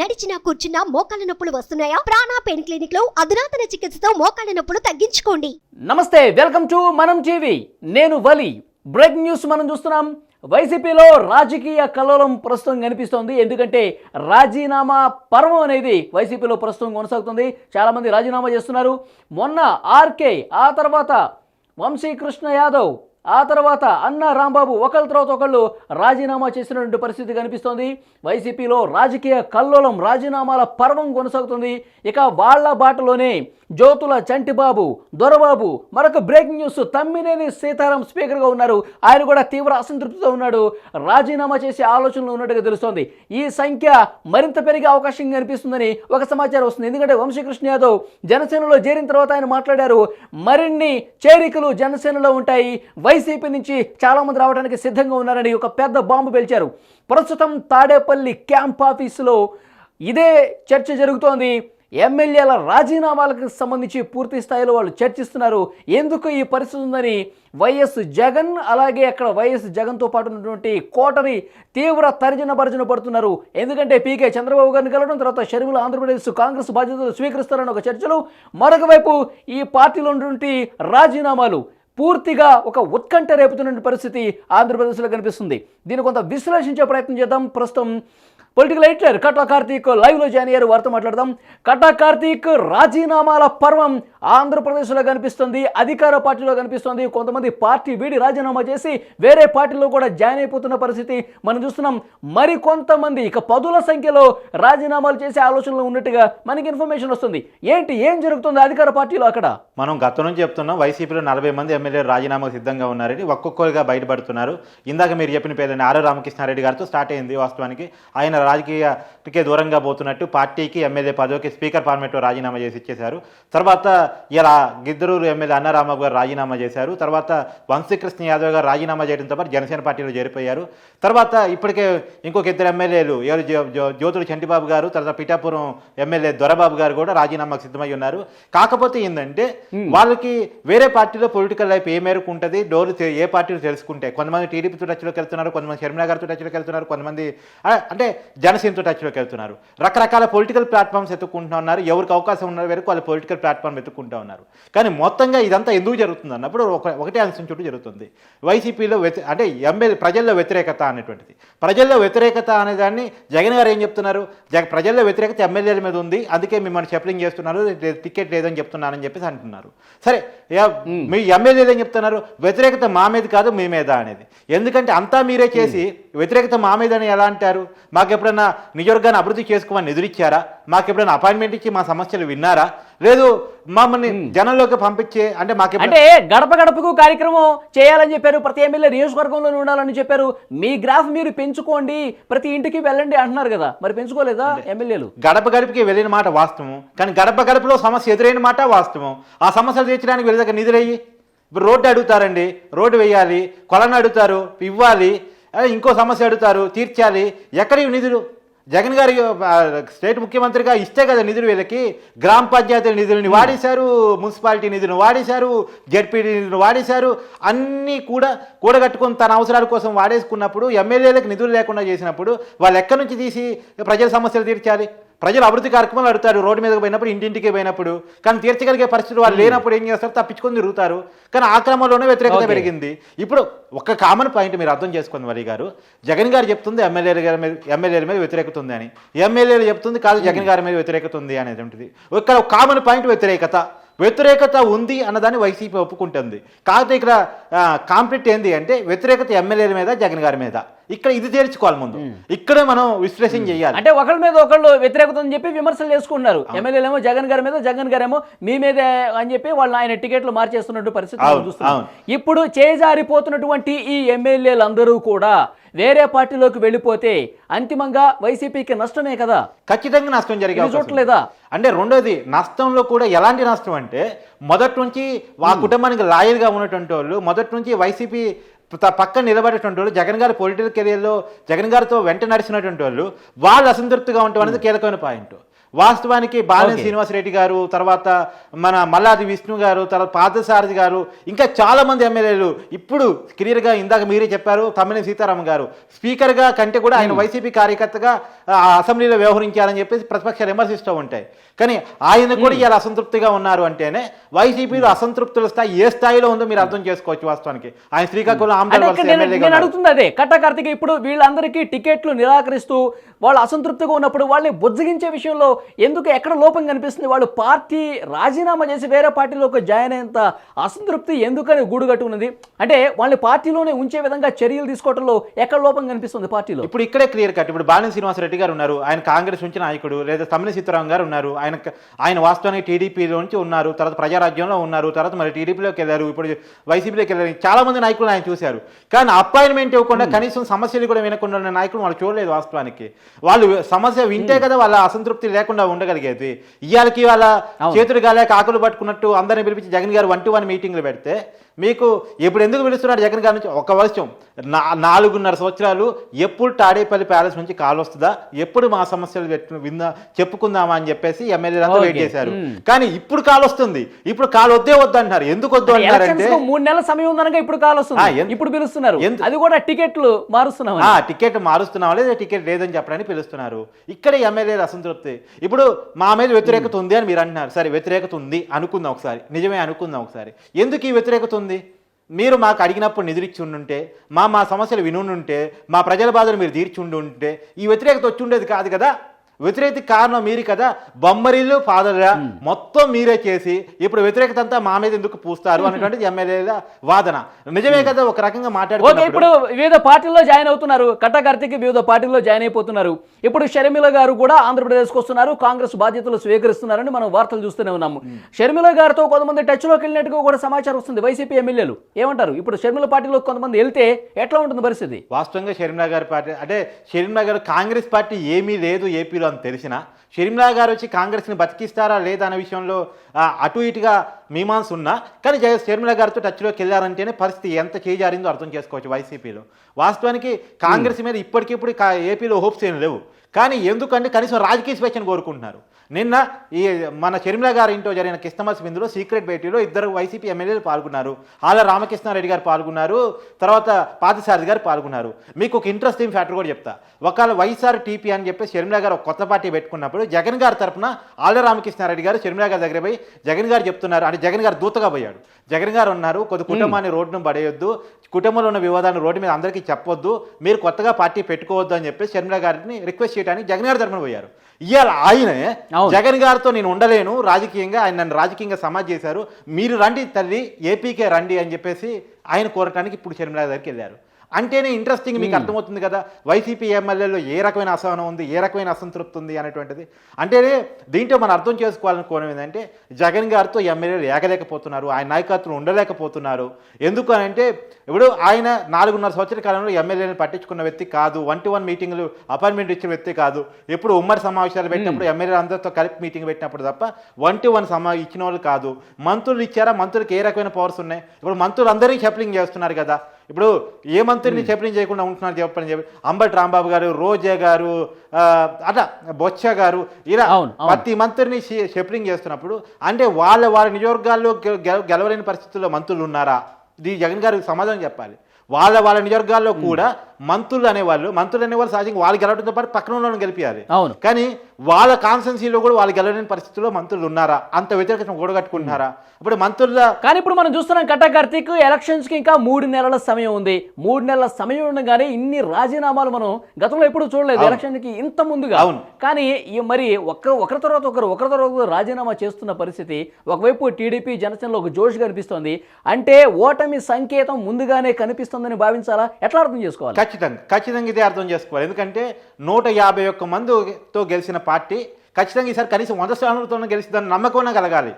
నడిచినా కూర్చున్నా మోకాళ్ళ నొప్పులు వస్తున్నాయా? ప్రాణా పెయిన్ క్లినిక్లో అధునాతన చికిత్సతో మోకాళ్ళ నొప్పులు తగ్గించుకోండి. నమస్తే వెల్కమ్ టు మనం టీవీ. నేను వలి. బ్రేక్ న్యూస్ మనం చూస్తున్నాం. వైసీపీలో రాజకీయ కల్లోలం ప్రస్తుతం కనిపిస్తోంది. ఎందుకంటే రాజీనామా పర్వం అనేది వైసీపీలో ప్రస్తుతం కొనసాగుతుంది. చాలామంది రాజీనామా చేస్తున్నారు. మొన్న ఆర్కే ఆ తర్వాత వంశీకృష్ణ యాదవ్ ఆ తర్వాత అన్న రాంబాబు ఒకళ్ళ తర్వాత ఒకళ్ళు రాజీనామా చేసినటువంటి పరిస్థితి కనిపిస్తోంది. వైసీపీలో రాజకీయ కల్లోలం రాజీనామాల పర్వం కొనసాగుతుంది. ఇక వాళ్ళ బాటలోనే జ్యోతుల చంటిబాబు దొరబాబు మరొక బ్రేకింగ్ న్యూస్ తమ్మినేని సీతారాం స్పీకర్గా ఉన్నారు. ఆయన కూడా తీవ్ర అసంతృప్తితో ఉన్నాడు. రాజీనామా చేసే ఆలోచనలు ఉన్నట్టుగా తెలుస్తోంది. ఈ సంఖ్య మరింత పెరిగే అవకాశం కనిపిస్తుందని ఒక సమాచారం వస్తుంది. ఎందుకంటే వంశీకృష్ణ యాదవ్ జనసేనలో చేరిన తర్వాత ఆయన మాట్లాడారు మరిన్ని చేరికలు జనసేనలో ఉంటాయి. వైసీపీ నుంచి చాలామంది రావడానికి సిద్ధంగా ఉన్నారని ఒక పెద్ద బాంబు పేల్చారు. ప్రస్తుతం తాడేపల్లి క్యాంప్ ఆఫీసులో ఇదే చర్చ జరుగుతోంది. ఎమ్మెల్యేల రాజీనామాలకు సంబంధించి పూర్తి స్థాయిలో వాళ్ళు చర్చిస్తున్నారు. ఎందుకు ఈ పరిస్థితి ఉందని వైఎస్ జగన్ అలాగే అక్కడ వైఎస్ జగన్తో పాటు ఉన్నటువంటి కోటరి తీవ్ర తర్జన భర్జన పడుతున్నారు. ఎందుకంటే పీకే చంద్రబాబు గారిని కలవడం తర్వాత షర్మిల ఆంధ్రప్రదేశ్ కాంగ్రెస్ బాధ్యతలు స్వీకరిస్తారని ఒక చర్చలు. మరొక వైపు ఈ పార్టీలో ఉన్నటువంటి రాజీనామాలు పూర్తిగా ఒక ఉత్కంఠ రేపుతున్న పరిస్థితి ఆంధ్రప్రదేశ్లో కనిపిస్తుంది. దీన్ని కొంత విశ్లేషించే ప్రయత్నం చేద్దాం. ప్రస్తుతం పొలిటికల్ ఎడిటర్ కట్టా కార్తీక్ లైవ్లో జాయిన్ అయ్యారు వారితో మాట్లాడదాం కట్టా కార్తీక్ రాజీనామాల పర్వం ఆంధ్రప్రదేశ్లో కనిపిస్తుంది అధికార పార్టీలో కనిపిస్తుంది. కొంతమంది పార్టీ వీడి రాజీనామా చేసి వేరే పార్టీలో కూడా జాయిన్ అయిపోతున్న పరిస్థితి మనం చూస్తున్నాం. మరి కొంతమంది ఇక పదుల సంఖ్యలో రాజీనామాలు చేసే ఆలోచనలు ఉన్నట్టుగా మనకి ఇన్ఫర్మేషన్ వస్తుంది. ఏంటి ఏం జరుగుతుంది అధికార పార్టీలో అక్కడ? మనం గత నుంచి చెప్తున్నాం వైసీపీలో నలభై మంది ఎమ్మెల్యేలు రాజీనామాకు సిద్ధంగా ఉన్నారని ఒక్కొక్కరుగా బయటపడుతున్నారు. ఇందాక మీరు చెప్పిన పేరు ఆరో రామకృష్ణారెడ్డి గారితో స్టార్ట్ అయింది వాస్తవానికి. ఆయన రాజకీయకే దూరంగా పోతున్నట్టు పార్టీకి ఎమ్మెల్యే పదవికి స్పీకర్ ఫార్మేట్లో రాజీనామా చేసి ఇచ్చేశారు. తర్వాత ఇలా గిద్దరూరు ఎమ్మెల్యే అన్న రామబాబు గారు రాజీనామా చేశారు. తర్వాత వంశీకృష్ణ యాదవ్ గారు రాజీనామా చేయడంతో పాటు జనసేన పార్టీలో చేరిపోయారు. తర్వాత ఇప్పటికే ఇంకొక ఇద్దరు ఎమ్మెల్యేలు ఎవరు జ్యో- జ్యో- జ్యోతుల చంటిబాబు గారు తర్వాత పిఠాపురం ఎమ్మెల్యే దొరబాబు గారు కూడా రాజీనామాకు సిద్ధమై ఉన్నారు. కాకపోతే ఏంటంటే వాళ్ళకి వేరే పార్టీలో పొలిటికల్ లైఫ్ ఏ మేరకు ఉంటుంది డోర్ తె- ఏ పార్టీలో తెలుసుకుంటే కొంతమంది టీడీపీతో టచ్లోకి వెళ్తున్నారు కొంతమంది షర్మిలా గారితో టచ్లోకి వెళ్తున్నారు కొంతమంది అంటే జనసేనతో టచ్లోకి వెళ్తున్నారు. రకరకాల పొలిటికల్ ప్లాట్ఫామ్స్ ఎత్తుకుంటూ ఉన్నారు. ఎవరికి అవకాశం ఉన్న వరకు వాళ్ళు పొలిటికల్ ప్లాట్ఫామ్ ఎత్తుకుంటూ ఉన్నారు. కానీ మొత్తంగా ఇదంతా ఎందుకు జరుగుతుంది అన్నప్పుడు ఒక ఒకటే అంశం చుట్టూ జరుగుతుంది. వైసీపీలో వ్యతి అంటే ఎమ్మెల్యే ప్రజల్లో వ్యతిరేకత అనేటువంటిది. ప్రజల్లో వ్యతిరేకత అనే దాన్ని జగన్ గారు ఏం చెప్తున్నారు? జగ ప్రజల్లో వ్యతిరేకత ఎమ్మెల్యేల మీద ఉంది అందుకే మిమ్మల్ని షెఫలింగ్ చేస్తున్నారు టికెట్ లేదని చెప్తున్నారని చెప్పేసి అంటున్నారు. సరే మీ ఎమ్మెల్యేలు ఏం చెప్తున్నారు? వ్యతిరేకత మా మీద కాదు మీ మీద అనేది. ఎందుకంటే అంతా మీరే చేసి వ్యతిరేకత మా మీద అని ఎలా అంటారు? మాకు ఎప్పుడైనా నిజవర్గాన్ని అభివృద్ధి చేసుకోమని ఎదురిచ్చారా మాకు ఎప్పుడైనా అపాయింట్మెంట్ ఇచ్చి మా సమస్యలు విన్నారా? లేదు మమ్మల్ని జనంలోకి పంపించే అంటే మాకు అంటే గడప గడపకు కార్యక్రమం చేయాలని చెప్పారు ప్రతి ఎమ్మెల్యే నియోజకవర్గంలోనే ఉండాలని చెప్పారు. మీ గ్రాఫ్ మీరు పెంచుకోండి ప్రతి ఇంటికి వెళ్ళండి అంటున్నారు కదా. మరి పెంచుకోలేదా ఎమ్మెల్యేలు? గడప గడపకి వెళ్ళిన మాట వాస్తవం కానీ గడప గడపలో సమస్య ఎదురైన మాట వాస్తవం. ఆ సమస్యలు తీర్చడానికి వీళ్ళ దగ్గర నిధులయ్యి ఇప్పుడు రోడ్డు అడుగుతారండి రోడ్డు వేయాలి కొలను అడుగుతారు ఇవ్వాలి ఇంకో సమస్య అడుగుతారు తీర్చాలి. ఎక్కడి నిధులు? జగన్ గారి స్టేట్ ముఖ్యమంత్రిగా ఇస్తే కదా నిధులు వీళ్ళకి. గ్రామ పంచాయతీల నిధులని వాడేశారు మున్సిపాలిటీ నిధులను వాడేశారు జడ్పీడీ నిధులను వాడేశారు. అన్నీ కూడా కూడగట్టుకుని తన అవసరాల కోసం వాడేసుకున్నప్పుడు ఎమ్మెల్యేలకు నిధులు లేకుండా చేసినప్పుడు వాళ్ళు ఎక్కడి నుంచి తీసి ప్రజల సమస్యలు తీర్చాలి? ప్రజలు అభివృద్ధి కార్యక్రమాలు అడుగుతారు రోడ్డు మీదకి పోయినప్పుడు ఇంటింటికి పోయినప్పుడు. కానీ తీర్చగలిగే పరిస్థితులు వాళ్ళు లేనప్పుడు ఏం చేస్తారు? తప్పించుకొని తిరుగుతారు. కానీ ఆ క్రమంలోనే వ్యతిరేకత. పెరిగింది. ఇప్పుడు ఒక కామన్ పాయింట్ మీరు అర్థం చేసుకోండి వరి గారు. జగన్ గారు చెప్తుంది ఎమ్మెల్యేల గారి మీద ఎమ్మెల్యేల మీద వ్యతిరేకత ఉంది అని. ఎమ్మెల్యేలు చెప్తుంది కాదు జగన్ గారి మీద వ్యతిరేకత ఉంది అనేది ఉంటుంది ఇక్కడ కామన్ పాయింట్ వ్యతిరేకత. వ్యతిరేకత ఉంది అన్నదాన్ని వైసీపీ ఒప్పుకుంటుంది. కాకపోతే ఇక్కడ కాంప్లీట్ ఏంది అంటే వ్యతిరేకత ఎమ్మెల్యేల మీద జగన్ గారి మీద. ఇక్కడ ఇది తేల్చుకోవాలి ముందు. ఇక్కడే మనం విశ్లేషణ చేయాలి. అంటే ఒకళ్ళ మీద ఒకళ్ళు వ్యతిరేకత అని చెప్పి విమర్శలు చేసుకుంటున్నారు. ఎమ్మెల్యేలు ఏమో జగన్ గారి మీద జగన్ గారేమో మీ మీదే అని చెప్పి వాళ్ళు ఆయన టికెట్లు మార్చేస్తున్నట్టు పరిస్థితి చూస్తున్నాం. ఇప్పుడు చేజారిపోతున్నటువంటి ఈ ఎమ్మెల్యేలందరూ కూడా వేరే పార్టీలోకి వెళ్ళిపోతే అంతిమంగా వైసీపీకి నష్టమే కదా ఖచ్చితంగా నష్టం జరిగే. చూడలేదా? అంటే రెండోది నష్టంలో కూడా ఎలాంటి నష్టం అంటే మొదటి నుంచి ఆ కుటుంబానికి లాయల్గా ఉన్నటువంటి వాళ్ళు మొదటి నుంచి వైసీపీ పక్కన నిలబడేటువంటి వాళ్ళు జగన్ గారి పొలిటికల్ కెరియర్లో జగన్ గారితో వెంట నడిచినటువంటి వాళ్ళు వాళ్ళు అసంతృప్తిగా ఉండటం అనేది కీలకమైన పాయింట్ వాస్తవానికి బాలినేని. శ్రీనివాసరెడ్డి గారు తర్వాత మన మల్లాది విష్ణు గారు తర్వాత పార్థసారథి గారు ఇంకా చాలా మంది ఎమ్మెల్యేలు ఇప్పుడు క్లియర్గా ఇందాక మీరే చెప్పారు తమ్మినేని సీతారామన్ గారు. స్పీకర్గా కంటే కూడా ఆయన వైసీపీ కార్యకర్తగా అసెంబ్లీలో వ్యవహరించారని చెప్పేసి ప్రతిపక్షాలు విమర్శిస్తూ ఉంటాయి. కానీ ఆయన కూడా ఇలా అసంతృప్తిగా ఉన్నారు అంటేనే వైసీపీలో అసంతృప్తుల స్థాయి ఏ స్థాయిలో ఉందో మీరు అర్థం చేసుకోవచ్చు వాస్తవానికి. ఆయన శ్రీకాకుళం. అడుగుతుంది అదే. కట్ట కార్తిక్ ఇప్పుడు వీళ్ళందరికీ టికెట్లు నిరాకరిస్తూ వాళ్ళు అసంతృప్తిగా ఉన్నప్పుడు వాళ్ళని బుజ్జగించే విషయంలో ఎందుకు ఎక్కడ లోపం కనిపిస్తుంది? వాళ్ళు పార్టీ రాజీనామా చేసి వేరే పార్టీలోకి జాయిన్ అయ్యేంత అసంతృప్తి ఎందుకని గూడుగట్టు ఉన్నది అంటే వాళ్ళని పార్టీలోనే ఉంచే విధంగా చర్యలు తీసుకోవడంలో ఎక్కడ లోపం కనిపిస్తుంది పార్టీలో? ఇప్పుడు ఇక్కడే క్లియర్ కట్. ఇప్పుడు బాలినేని శ్రీనివాసరెడ్డి గారు ఉన్నారు. ఆయన కాంగ్రెస్ నుంచి నాయకుడు. లేదా తమ్మిన సీతారాం గారు ఉన్నారు. ఆయన ఆయన వాస్తవానికి టీడీపీలో నుంచి ఉన్నారు. తర్వాత ప్రజారాజ్యంలో ఉన్నారు. తర్వాత మరి టీడీపీలోకి వెళ్ళారు. ఇప్పుడు వైసీపీలోకి వెళ్ళారు. చాలా మంది నాయకులు ఆయన చూశారు. కానీ అపాయింట్మెంట్ ఇవ్వకుండా కనీసం సమస్యలు కూడా వినకుండా ఉన్న నాయకులు వాళ్ళు చూడలేదు వాస్తవానికి. వాళ్ళు సమస్య వింటే కదా వాళ్ళ అసంతృప్తి లేకుండా ఉండగలిగేది. ఇవాళకి వాళ్ళ చేతులు గాలేక ఆకులు పట్టుకున్నట్టు అందరిని పిలిపించి జగన్ గారు వన్ టు వన్ మీటింగ్లు పెడితే మీకు ఇప్పుడు ఎందుకు పిలుస్తున్నాడు జగన్ గారి నుంచి? ఒక వర్షం నా నాలుగున్నర సంవత్సరాలు ఎప్పుడు తాడేపల్లి ప్యాలెస్ నుంచి కాల్ వస్తుందా? ఎప్పుడు మా సమస్యలు పెట్టు విందా చెప్పుకుందామా అని చెప్పేసి ఎమ్మెల్యేలంతా వెయిట్. చేశారు. కానీ ఇప్పుడు కాల్ వస్తుంది. ఇప్పుడు కాల్ వద్దే వద్దు అంటారు ఎందుకు వద్దు అంటారంటే మూడు నెలల సమయం ఉందనగా ఇప్పుడు కాల్ వస్తుంది. ఇప్పుడు పిలుస్తున్నారు. అది కూడా టికెట్లు మారుస్తున్నాం ఆ టికెట్ మారుస్తున్నాం లేదా టికెట్ లేదని చెప్పడానికి పిలుస్తున్నారు. ఇక్కడ ఎమ్మెల్యేలు అసంతృప్తి. ఇప్పుడు మా మీద వ్యతిరేకత ఉంది అని మీరు అంటున్నారు. సరే వ్యతిరేకత ఉంది. అనుకుందాం ఒకసారి. నిజమే అనుకుందాం ఒకసారి. ఎందుకు ఈ వ్యతిరేకత ఉంది? మీరు మాకు అడిగినప్పుడు నిధులిచ్చి ఉండుంటే మా మా సమస్యలు వినుండుంటే మా ప్రజల బాధలు మీరు తీర్చి ఉండుంటే ఈ వ్యతిరేకత వచ్చి ఉండేది కాదు కదా? వ్యతిరేకత కారణం మీరు కదా బొమ్మరిల్లు ఫాదర్గా మొత్తం మీరే చేసి ఇప్పుడు వ్యతిరేకత అంతా మా మీద ఎందుకు పూస్తారు అనేటువంటిది ఎమ్మెల్యేల వాదన. నిజమే కదా ఒక రకంగా మాట్లాడుకున్నప్పుడు. ఇప్పుడు వివిధ పార్టీల్లో జాయిన్ అవుతున్నారు. కట్ట కార్తిక్ వివిధ పార్టీల్లో జాయిన్ అయిపోతున్నారు. ఇప్పుడు షర్మిల గారు కూడా ఆంధ్రప్రదేశ్కి వస్తున్నారు. కాంగ్రెస్ బాధ్యతలు స్వీకరిస్తున్నారని మనం వార్తలు చూస్తూనే ఉన్నాము. షర్మిల గారితో కొంతమంది టచ్లోకి వెళ్ళినట్టుగా కూడా సమాచారం వస్తుంది. వైసీపీ ఎమ్మెల్యేలు ఏమంటారు? ఇప్పుడు షర్మిల పార్టీలో కొంతమంది వెళ్తే ఎట్లా ఉంటుంది పరిస్థితి? వాస్తవంగా షర్మిలా గారి పార్టీ అంటే షర్మిలా గారు కాంగ్రెస్ పార్టీ ఏమీ లేదు ఏపీలో అని తెలిసినా. షర్మిలా గారు వచ్చి కాంగ్రెస్ని బతికిస్తారా లేదా అనే విషయంలో అటు ఇటుగా మీమాంస ఉన్నా. కానీ జగ షర్మిలా గారితో టచ్లోకి వెళ్ళారంటేనే పరిస్థితి ఎంత చేజారిందో అర్థం చేసుకోవచ్చు వైసీపీలో. వాస్తవానికి కాంగ్రెస్ మీద ఇప్పటికిప్పుడు ఏపీలో హోప్స్ ఏం లేవు. కానీ ఎందుకంటే కనీసం రాజకీయ స్వేచ్ఛను కోరుకుంటున్నారు. నిన్న ఈ మన షర్మిల గారి ఇంట్లో జరిగిన కిస్తమస్ విందులో సీక్రెట్ భేటీలో ఇద్దరు వైసీపీ ఎమ్మెల్యేలు పాల్గొన్నారు. ఆల రామకృష్ణారెడ్డి గారు పాల్గొన్నారు తర్వాత పార్థసారథి గారు పాల్గొన్నారు. మీకు ఒక ఇంట్రెస్టింగ్ ఫ్యాక్టర్ కూడా చెప్తా. ఒకవేళ వైఎస్ఆర్ టీపీ అని చెప్పి షర్మిల గారు ఒక కొత్త పార్టీ పెట్టుకున్నప్పుడు జగన్ గారి తరపున ఆల రామకృష్ణారెడ్డి గారు షర్మిల గారి దగ్గర పోయి జగన్ గారు చెప్తున్నారు. అంటే జగన్ గారు దూతగా పోయాడు. జగన్ గారు ఉన్నారు కొద్ది కుటుంబాన్ని రోడ్డును పడేయొద్దు కుటుంబంలో ఉన్న వివాదాన్ని రోడ్డు మీద అందరికీ చెప్పొద్దు మీరు కొత్తగా పార్టీ పెట్టుకోవద్దు అని చెప్పి షర్మిల గారిని రిక్వెస్ట్ చేయడానికి జగన్ గారి తరపున పోయారు. ఇవాళ ఆయనే. జగన్ గారితో నేను ఉండలేను రాజకీయంగా ఆయన నన్ను రాజకీయంగా సమాజ్ చేశారు. మీరు రండి తల్లి ఏపీకే రండి అని చెప్పేసి ఆయన కోరటానికి ఇప్పుడు షర్మిలా దగ్గరికి వెళ్ళారు. అంటేనే ఇంట్రెస్టింగ్ మీకు అర్థమవుతుంది కదా. వైసీపీ ఎమ్మెల్యేలో ఏ రకమైన అసహనం ఉంది ఏ రకమైన అసంతృప్తి ఉంది అనేటువంటిది. అంటేనే దీంట్లో మనం అర్థం చేసుకోవాలనుకోవడం ఏంటంటే జగన్ గారితో ఎమ్మెల్యేలు ఏగలేకపోతున్నారు ఆయన నాయకత్వం ఉండలేకపోతున్నారు. ఎందుకు అని అంటే ఇప్పుడు ఆయన నాలుగున్నర సంవత్సరాల కాలంలో ఎమ్మెల్యేని పట్టించుకున్న వ్యక్తి కాదు వన్ టు వన్ మీటింగ్లు అపాయింట్మెంట్ ఇచ్చిన వ్యక్తి కాదు. ఎప్పుడు ఉమ్మడి సమావేశాలు పెట్టినప్పుడు ఎమ్మెల్యే అందరితో కలిపి మీటింగ్ పెట్టినప్పుడు తప్ప వన్ టు వన్ సమా ఇచ్చిన వాళ్ళు కాదు. మంత్రులు ఇచ్చారా? మంత్రులకు ఏ రకమైన పవర్స్ ఉన్నాయి? ఇప్పుడు మంత్రులు అందరికీ షెప్లింగ్ చేస్తున్నారు కదా. ఇప్పుడు ఏ మంత్రిని షెప్లింగ్ చేయకుండా ఉంటున్నారు చెప్పని చెప్పి అంబటి రాంబాబు గారు రోజా గారు అట్లా బొచ్చ గారు ఇలా. ప్రతి మంత్రిని షె- షెప్లింగ్ చేస్తున్నప్పుడు అంటే వాళ్ళ వాళ్ళ నియోజకవర్గాల్లో గెలవలేని పరిస్థితుల్లో మంత్రులు ఉన్నారా? ఇది జగన్ గారికి సమాధానం చెప్పాలి. వాళ్ళ వాళ్ళ నియోజకవర్గాల్లో కూడా మంత్రులు అనేవాళ్ళు మంత్రులు అనేవాళ్ళు సహజంగా వాళ్ళు గెలవడంతో పాటు పక్కన వాళ్ళని గెలిపించాలి అవును. కానీ వాళ్ళ కాన్స్టెన్సీలో కూడా వాళ్ళు గెలవలేని పరిస్థితుల్లో మంత్రులు ఉన్నారా? అంత వ్యతిరేకత కూడగట్టుకుంటున్నారా ఇప్పుడు మంత్రుల కానీ ఇప్పుడు మనం చూస్తున్నాం కట్ట కార్తీక్ ఎలక్షన్స్కి ఇంకా మూడు నెలల సమయం ఉంది. మూడు నెలల సమయం ఉండగానే ఇన్ని రాజీనామాలు మనం గతంలో ఎప్పుడు చూడలేదు అవును. ఎలక్షన్కి ఇంత ముందుగా. అవును. కానీ ఈ మరి ఒక్క ఒకరి తర్వాత ఒకరు ఒకరి తర్వాత రాజీనామా చేస్తున్న పరిస్థితి ఒకవైపు టీడీపీ జనసేనలో ఒక జోష్ కనిపిస్తోంది అంటే ఓటమి సంకేతం ముందుగానే కనిపిస్తుందని భావించాలా? ఎట్లా అర్థం చేసుకోవాలి? ఖచ్చితంగా ఖచ్చితంగా ఇదే అర్థం చేసుకోవాలి. ఎందుకంటే నూట యాభై ఒక్క మందితో గెలిచిన పార్టీ ఖచ్చితంగా ఈసారి కనీసం వంద స్థానాలతో గెలిచిందని నమ్మకం కలగాలి.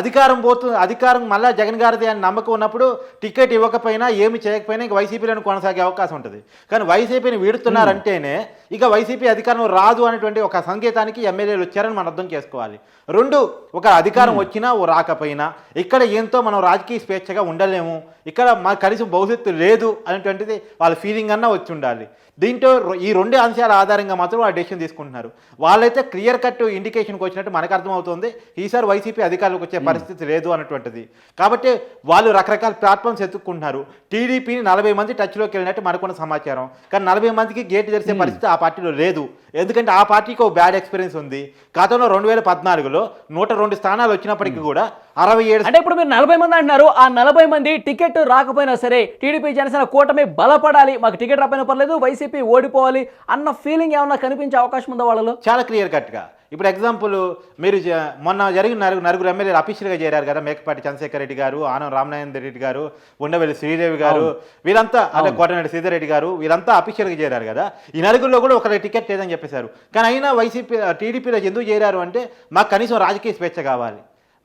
అధికారం పోతుంది అధికారం మళ్ళా జగన్ గారిది అని నమ్మకం ఉన్నప్పుడు టికెట్ ఇవ్వకపోయినా ఏమి చేయకపోయినా ఇక వైసీపీలను కొనసాగే అవకాశం ఉంటుంది. కానీ వైసీపీని వీడుతున్నారంటేనే ఇక వైసీపీ అధికారం రాదు అనేటువంటి ఒక సంకేతానికి ఎమ్మెల్యేలు వచ్చారని మనం అర్థం చేసుకోవాలి. రెండు ఒక అధికారం వచ్చినా ఓ రాకపోయినా ఇక్కడ ఏంతో మనం రాజకీయ స్వేచ్ఛగా ఉండలేము. ఇక్కడ మా కనీసం భవిష్యత్తు లేదు అనేటువంటిది వాళ్ళ ఫీలింగ్ అన్నా వచ్చి ఉండాలి. దీంట్లో రొ- ఈ రెండు అంశాల ఆధారంగా మాత్రం వాళ్ళు డెసిషన్ తీసుకుంటున్నారు. వాళ్ళైతే క్లియర్ కట్ ఇండికేషన్కి వచ్చినట్టు మనకు అర్థమవుతుంది. ఈసారి వైసీపీ అధికారులకు వచ్చే పరిస్థితి లేదు అన్నటువంటిది. కాబట్టి వాళ్ళు రకరకాల ప్లాట్ఫామ్స్ ఎత్తుక్కుంటున్నారు. టీడీపీని నలభై మంది టచ్లోకి వెళ్ళినట్టు మనకున్న సమాచారం. కానీ నలభై మందికి గేట్ తెరిచే పరిస్థితి ఆ పార్టీలో లేదు. ఎందుకంటే ఆ పార్టీకి ఒక బ్యాడ్ ఎక్స్పీరియన్స్ ఉంది. గతంలో రెండు వేల పద్నాలుగులో నూట రెండు స్థానాలు వచ్చినప్పటికీ కూడా అరవై ఏడు అంటే ఇప్పుడు మీరు నలభై మంది అంటున్నారు ఆ నలభై మంది టికెట్ రాకపోయినా సరే టీడీపీ జనసేన కూటమి బలపడాలి మాకు టికెట్ రాకపోయినా పర్లేదు వైసీపీ ఓడిపోవాలి అన్న ఫీలింగ్ ఏమన్నా కనిపించే అవకాశం ఉందా వాళ్ళలో? చాలా క్లియర్ కట్గా ఇప్పుడు ఎగ్జాంపుల్ మీరు మొన్న జరిగిన నలుగురు నలుగురు ఎమ్మెల్యేలు అఫీషియల్గా చేరారు కదా మేకపాటి చంద్రశేఖర్ రెడ్డి గారు ఆనం రామనారాయణ రెడ్డి గారు ఉండవెల్లి శ్రీదేవి గారు వీరంతా అదే కోటనేడు సీతారెడ్డి గారు వీరంతా అఫీషియల్గా చేరారు కదా. ఈ నలుగురిలో కూడా ఒకరి టికెట్ లేదని చెప్పేశారు. కానీ అయినా వైసీపీ టీడీపీలో ఎందుకు చేరారు అంటే మాకు కనీసం రాజకీయ స్వేచ్ఛ కావాలి.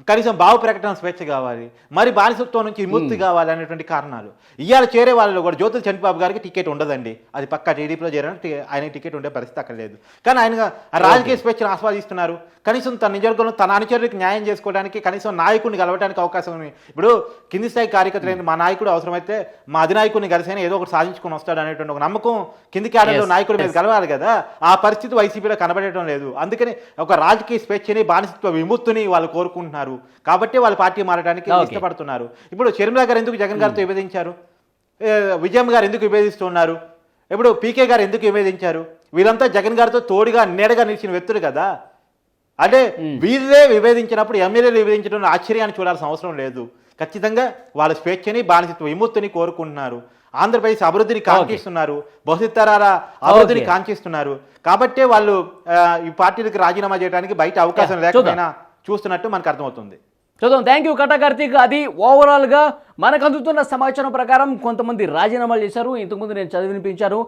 కనీసం భావ ప్రకటన స్వేచ్ఛ కావాలి మరి బానిసత్వం నుంచి విముక్తి కావాలి అనేటువంటి కారణాలు. ఇవాళ చేరే వాళ్ళలో కూడా జ్యోతుల చంద్రబాబు గారికి టికెట్ ఉండదండి. అది పక్కా టీడీపీలో చేరడానికి ఆయనకి టికెట్ ఉండే పరిస్థితి అక్కడ లేదు. కానీ ఆయన రాజకీయ స్వేచ్ఛను ఆస్వాదిస్తున్నారు. కనీసం తన నిజవర్గంలో తన అనుచరులకు న్యాయం చేసుకోవడానికి కనీసం నాయకుడిని కలవడానికి అవకాశం ఉంది. ఇప్పుడు కింది స్థాయి కార్యకర్తలు మా నాయకుడు అవసరమైతే మా అధినాయకుడిని కలిసి ఏదో ఒకటి సాధించుకొని వస్తాడు అనేటువంటి ఒక నమ్మకం కింది క్యాడర్లో నాయకుడి మీద కలవాలి కదా. ఆ పరిస్థితి వైసీపీలో కనబడటం లేదు. అందుకని ఒక రాజకీయ స్వేచ్ఛని బానిసత్వ విముక్తిని వాళ్ళు కోరుకుంటున్నారు. కాబట్టి వాళ్ళు పార్టీ మారడానికి. ఇష్టపడుతున్నారు. ఇప్పుడు షర్మిలా గారు ఎందుకు జగన్ గారితో విభేదించారు? ఏ, విజయమ్మ గారు ఎందుకు విభేదిస్తున్నారు? ఇప్పుడు పీకే గారు ఎందుకు విభేదించారు? వీళ్ళంతా జగన్ గారితో తోడుగా నీడగా నిలిచిన వ్యక్తులు కదా. అంటే వీళ్ళే విభేదించినప్పుడు ఎమ్మెల్యేలు విభేదించడం ఆశ్చర్యాన్ని చూడాల్సిన అవసరం లేదు. ఖచ్చితంగా వాళ్ళ స్వేచ్ఛని బానిసత్వ విముక్తిని కోరుకుంటున్నారు. ఆంధ్రప్రదేశ్ అభివృద్ధిని కాంక్షిస్తున్నారు. భవిష్యత్ తరాల అభివృద్ధిని. కాంక్షిస్తున్నారు. కాబట్టే వాళ్ళు ఈ పార్టీలకు రాజీనామా చేయడానికి బయట అవకాశం లేకపోయినా చూస్తున్నట్టు మనకు అర్థమవుతుంది. చూద్దాం. Thank you Kata Karthik. అది ఓవరాల్గా మనకు అందుతున్న సమాచారం ప్రకారం కొంతమంది రాజీనామాలు చేశారు. ఇంతకుముందు నేను చదివినిపించాను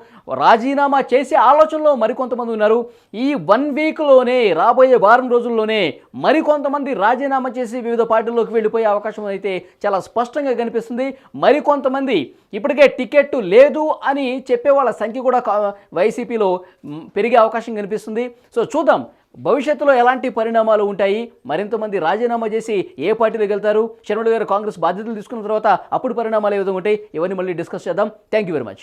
రాజీనామా చేసే ఆలోచనలో మరికొంతమంది ఉన్నారు. ఈ వన్ వీక్లోనే రాబోయే వారం రోజుల్లోనే మరికొంతమంది రాజీనామా చేసి వివిధ పార్టీల్లోకి వెళ్ళిపోయే అవకాశం అయితే చాలా స్పష్టంగా కనిపిస్తుంది. మరికొంతమంది ఇప్పటికే టికెట్ లేదు అని చెప్పే వాళ్ళ సంఖ్య కూడా వైసీపీలో పెరిగే అవకాశం కనిపిస్తుంది. సో చూద్దాం. భవిష్యత్తులో ఎలాంటి పరిణామాలు ఉంటాయి? మరింతమంది రాజీనామా చేసి ఏ పార్టీలోకి వెళ్తారు? శర్మల గారు కాంగ్రెస్ బాధ్యతలు తీసుకున్న తర్వాత అప్పుడు పరిణామాలు ఏ విధంగా ఉంటాయి? ఇవన్నీ మళ్ళీ డిస్కస్ చేద్దాం. Thank you very much